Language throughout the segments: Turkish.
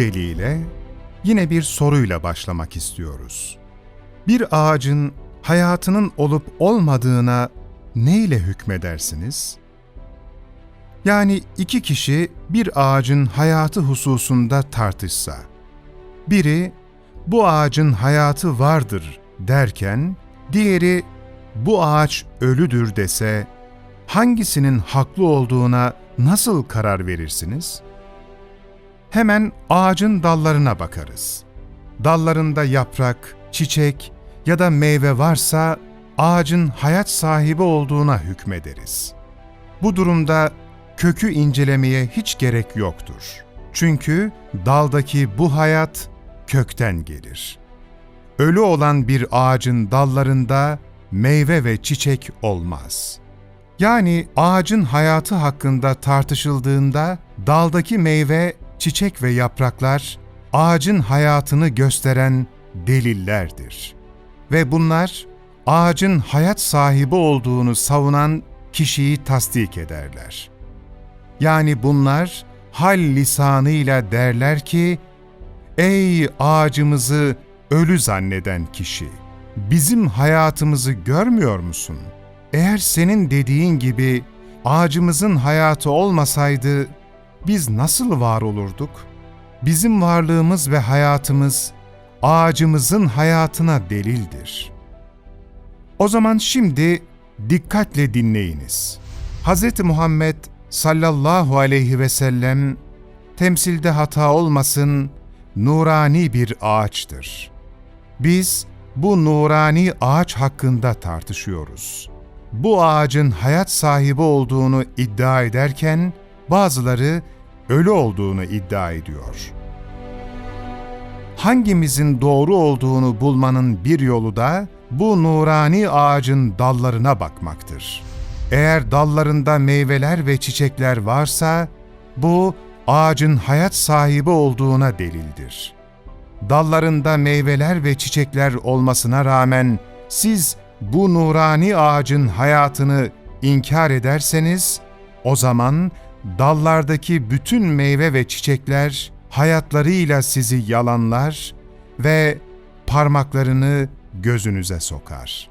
Deliyle yine bir soruyla başlamak istiyoruz. Bir ağacın hayatının olup olmadığına ne ile hükmedersiniz? Yani iki kişi bir ağacın hayatı hususunda tartışsa, biri bu ağacın hayatı vardır derken, diğeri bu ağaç ölüdür dese, hangisinin haklı olduğuna nasıl karar verirsiniz? Hemen ağacın dallarına bakarız. Dallarında yaprak, çiçek ya da meyve varsa ağacın hayat sahibi olduğuna hükmederiz. Bu durumda kökü incelemeye hiç gerek yoktur. Çünkü daldaki bu hayat kökten gelir. Ölü olan bir ağacın dallarında meyve ve çiçek olmaz. Yani ağacın hayatı hakkında tartışıldığında daldaki meyve, çiçek ve yapraklar ağacın hayatını gösteren delillerdir. Ve bunlar ağacın hayat sahibi olduğunu savunan kişiyi tasdik ederler. Yani bunlar hal lisanıyla derler ki, Ey ağacımızı ölü zanneden kişi! Bizim hayatımızı görmüyor musun? Eğer senin dediğin gibi ağacımızın hayatı olmasaydı biz nasıl var olurduk? Bizim varlığımız ve hayatımız ağacımızın hayatına delildir. O zaman şimdi dikkatle dinleyiniz. Hz. Muhammed sallallahu aleyhi ve sellem temsilde hata olmasın nurani bir ağaçtır. Biz bu nurani ağaç hakkında tartışıyoruz. Bu ağacın hayat sahibi olduğunu iddia ederken bazıları ölü olduğunu iddia ediyor. Hangimizin doğru olduğunu bulmanın bir yolu da bu nurani ağacın dallarına bakmaktır. Eğer dallarında meyveler ve çiçekler varsa bu ağacın hayat sahibi olduğuna delildir. Dallarında meyveler ve çiçekler olmasına rağmen siz bu nurani ağacın hayatını inkar ederseniz, o zaman dallardaki bütün meyve ve çiçekler hayatlarıyla sizi yalanlar ve parmaklarını gözünüze sokar.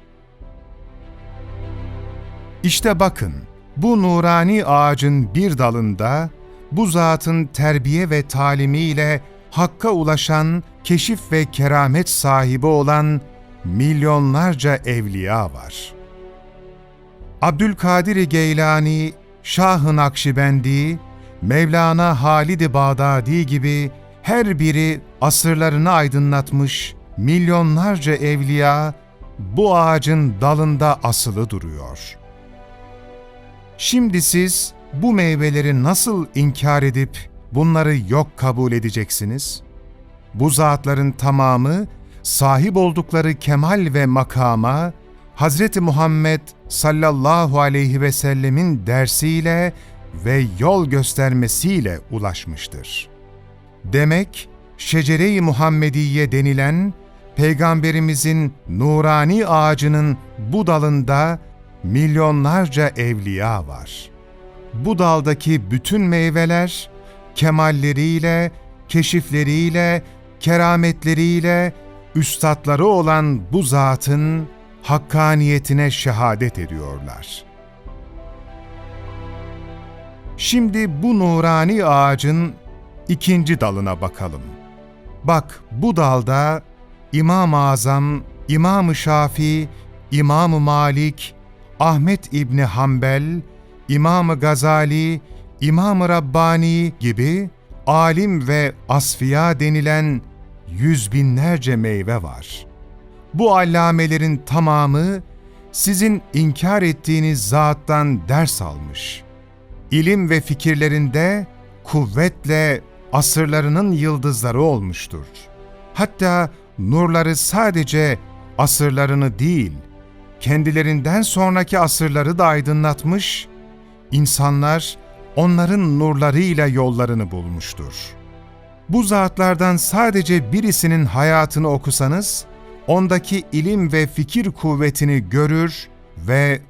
İşte bakın, bu nurani ağacın bir dalında bu zatın terbiye ve talimiyle hakka ulaşan, keşif ve keramet sahibi olan milyonlarca evliya var. Abdülkadir Geylani, Şah-ı Nakşibendi, Mevlana Halid-i Bağdadi gibi her biri asırlarını aydınlatmış milyonlarca evliya bu ağacın dalında asılı duruyor. Şimdi siz bu meyveleri nasıl inkar edip bunları yok kabul edeceksiniz? Bu zatların tamamı sahip oldukları kemal ve makama Hz. Muhammed sallallahu aleyhi ve sellemin dersiyle ve yol göstermesiyle ulaşmıştır. Demek şecere-i Muhammediye denilen Peygamberimizin nurani ağacının bu dalında milyonlarca evliya var. Bu daldaki bütün meyveler kemalleriyle, keşifleriyle, kerametleriyle üstadları olan bu zatın hakkaniyetine şehadet ediyorlar. Şimdi bu nurani ağacın ikinci dalına bakalım. Bak bu dalda İmam-ı Azam, İmam-ı Şafii, İmam-ı Malik, Ahmet İbni Hanbel, İmam-ı Gazali, İmam-ı Rabbani gibi alim ve asfiya denilen yüz binlerce meyve var. Bu allamelerin tamamı sizin inkar ettiğiniz zattan ders almış. İlim ve fikirlerinde kuvvetle asırlarının yıldızları olmuştur. Hatta nurları sadece asırlarını değil, kendilerinden sonraki asırları da aydınlatmış, insanlar onların nurlarıyla yollarını bulmuştur. Bu zatlardan sadece birisinin hayatını okusanız, ondaki ilim ve fikir kuvvetini görür ve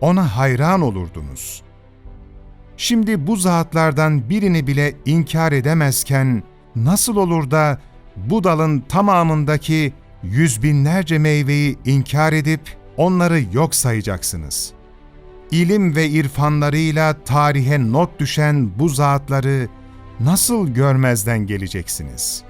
ona hayran olurdunuz. Şimdi bu zatlardan birini bile inkar edemezken, nasıl olur da bu dalın tamamındaki yüz binlerce meyveyi inkar edip onları yok sayacaksınız? İlim ve irfanlarıyla tarihe not düşen bu zatları nasıl görmezden geleceksiniz?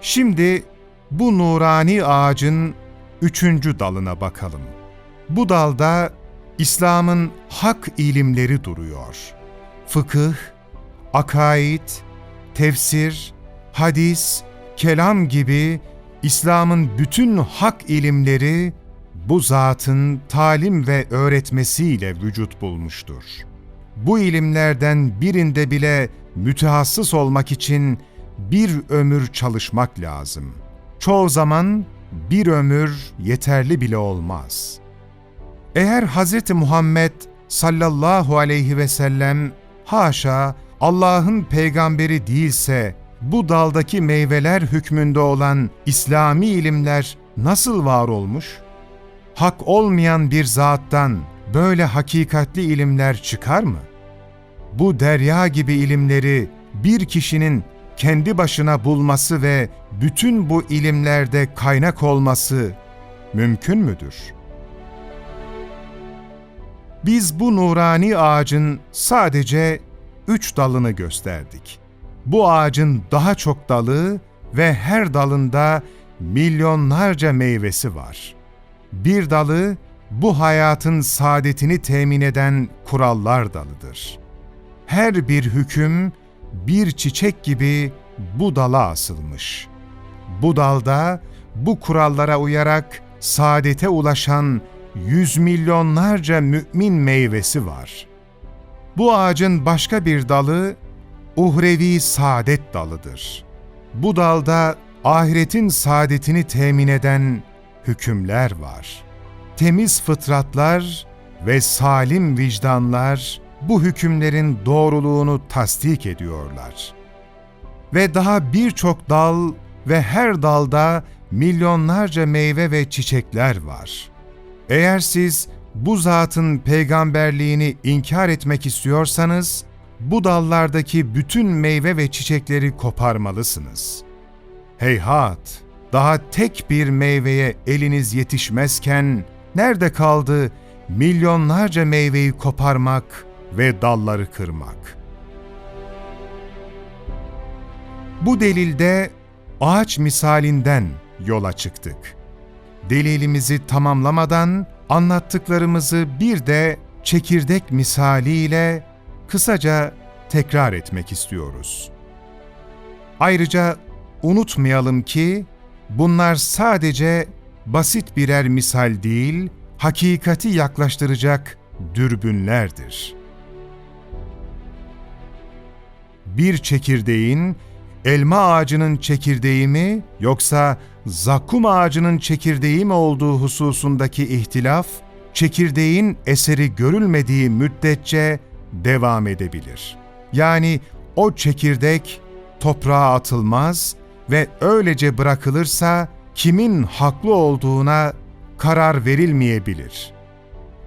Şimdi bu nurani ağacın üçüncü dalına bakalım. Bu dalda İslam'ın hak ilimleri duruyor. Fıkıh, akaid, tefsir, hadis, kelam gibi İslam'ın bütün hak ilimleri bu zatın talim ve öğretmesiyle vücut bulmuştur. Bu ilimlerden birinde bile mütehassıs olmak için bir ömür çalışmak lazım. Çoğu zaman bir ömür yeterli bile olmaz. Eğer Hz. Muhammed sallallahu aleyhi ve sellem haşa Allah'ın peygamberi değilse bu daldaki meyveler hükmünde olan İslami ilimler nasıl var olmuş? Hak olmayan bir zattan böyle hakikatli ilimler çıkar mı? Bu derya gibi ilimleri bir kişinin kendi başına bulması ve bütün bu ilimlerde kaynak olması mümkün müdür? Biz bu nurani ağacın sadece üç dalını gösterdik. Bu ağacın daha çok dalı ve her dalında milyonlarca meyvesi var. Bir dalı bu hayatın saadetini temin eden kurallar dalıdır. Her bir hüküm bir çiçek gibi bu dala asılmış. Bu dalda bu kurallara uyarak saadete ulaşan yüz milyonlarca mümin meyvesi var. Bu ağacın başka bir dalı uhrevi saadet dalıdır. Bu dalda ahiretin saadetini temin eden hükümler var. Temiz fıtratlar ve salim vicdanlar bu hükümlerin doğruluğunu tasdik ediyorlar. Ve daha birçok dal ve her dalda milyonlarca meyve ve çiçekler var. Eğer siz bu zatın peygamberliğini inkar etmek istiyorsanız, bu dallardaki bütün meyve ve çiçekleri koparmalısınız. Heyhat! Daha tek bir meyveye eliniz yetişmezken, nerede kaldı milyonlarca meyveyi koparmak ve dalları kırmak? Bu delilde ağaç misalinden yola çıktık. Delilimizi tamamlamadan anlattıklarımızı bir de çekirdek misaliyle kısaca tekrar etmek istiyoruz. Ayrıca unutmayalım ki bunlar sadece basit birer misal değil, hakikati yaklaştıracak dürbünlerdir. Bir çekirdeğin elma ağacının çekirdeği mi yoksa zakkum ağacının çekirdeği mi olduğu hususundaki ihtilaf, çekirdeğin eseri görülmediği müddetçe devam edebilir. Yani o çekirdek toprağa atılmaz ve öylece bırakılırsa kimin haklı olduğuna karar verilmeyebilir.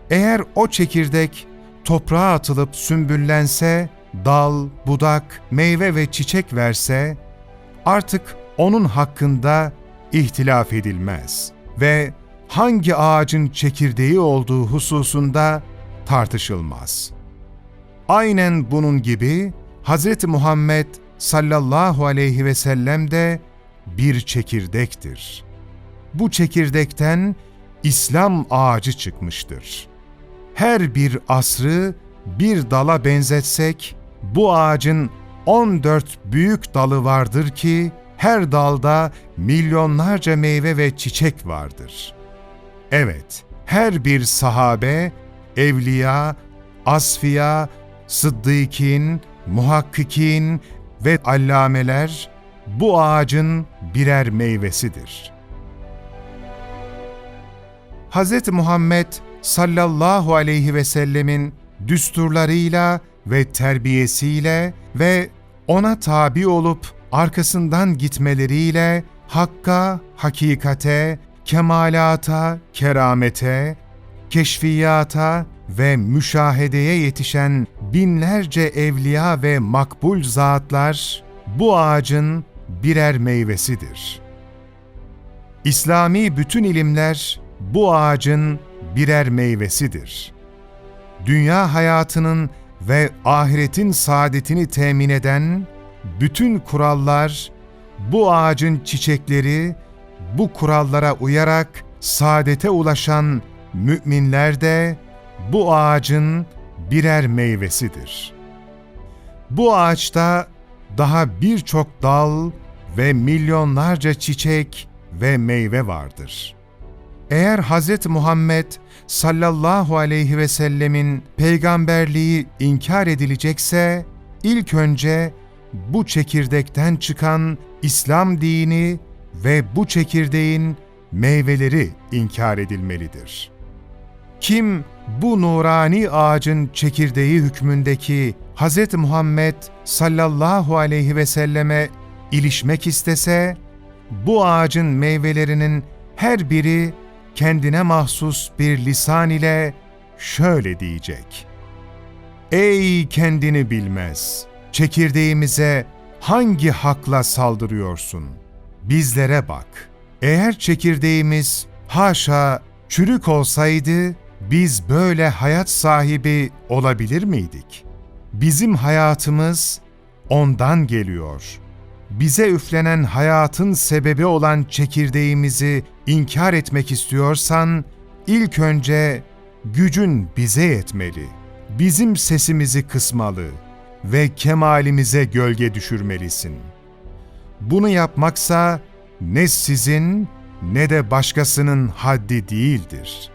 Eğer o çekirdek toprağa atılıp sümbüllense, dal, budak, meyve ve çiçek verse, artık onun hakkında ihtilaf edilmez ve hangi ağacın çekirdeği olduğu hususunda tartışılmaz. Aynen bunun gibi Hz. Muhammed sallallahu aleyhi ve sellem de bir çekirdektir. Bu çekirdekten İslam ağacı çıkmıştır. Her bir asrı bir dala benzetsek, bu ağacın 14 büyük dalı vardır ki, her dalda milyonlarca meyve ve çiçek vardır. Evet, her bir sahabe, evliya, asfiya, sıddıkin, muhakkikin ve allameler bu ağacın birer meyvesidir. Hz. Muhammed sallallahu aleyhi ve sellemin düsturlarıyla ve terbiyesiyle ve ona tabi olup arkasından gitmeleriyle hakka, hakikate, kemalata, keramete, keşfiyata ve müşahedeye yetişen binlerce evliya ve makbul zatlar bu ağacın birer meyvesidir. İslami bütün ilimler bu ağacın birer meyvesidir. Dünya hayatının ve ahiretin saadetini temin eden bütün kurallar, bu ağacın çiçekleri, bu kurallara uyarak saadete ulaşan müminler de bu ağacın birer meyvesidir. Bu ağaçta daha birçok dal ve milyonlarca çiçek ve meyve vardır. Eğer Hz. Muhammed sallallahu aleyhi ve sellemin peygamberliği inkar edilecekse, ilk önce bu çekirdekten çıkan İslam dini ve bu çekirdeğin meyveleri inkar edilmelidir. Kim bu nurani ağacın çekirdeği hükmündeki Hz. Muhammed sallallahu aleyhi ve selleme ilişmek istese, bu ağacın meyvelerinin her biri kendine mahsus bir lisan ile şöyle diyecek. Ey kendini bilmez! Çekirdeğimize hangi hakla saldırıyorsun? Bizlere bak. Eğer çekirdeğimiz haşa çürük olsaydı, biz böyle hayat sahibi olabilir miydik? Bizim hayatımız ondan geliyor. Bize üflenen hayatın sebebi olan çekirdeğimizi inkar etmek istiyorsan, ilk önce gücün bize yetmeli. Bizim sesimizi kısmalı ve kemalimize gölge düşürmelisin. Bunu yapmaksa ne sizin ne de başkasının haddi değildir.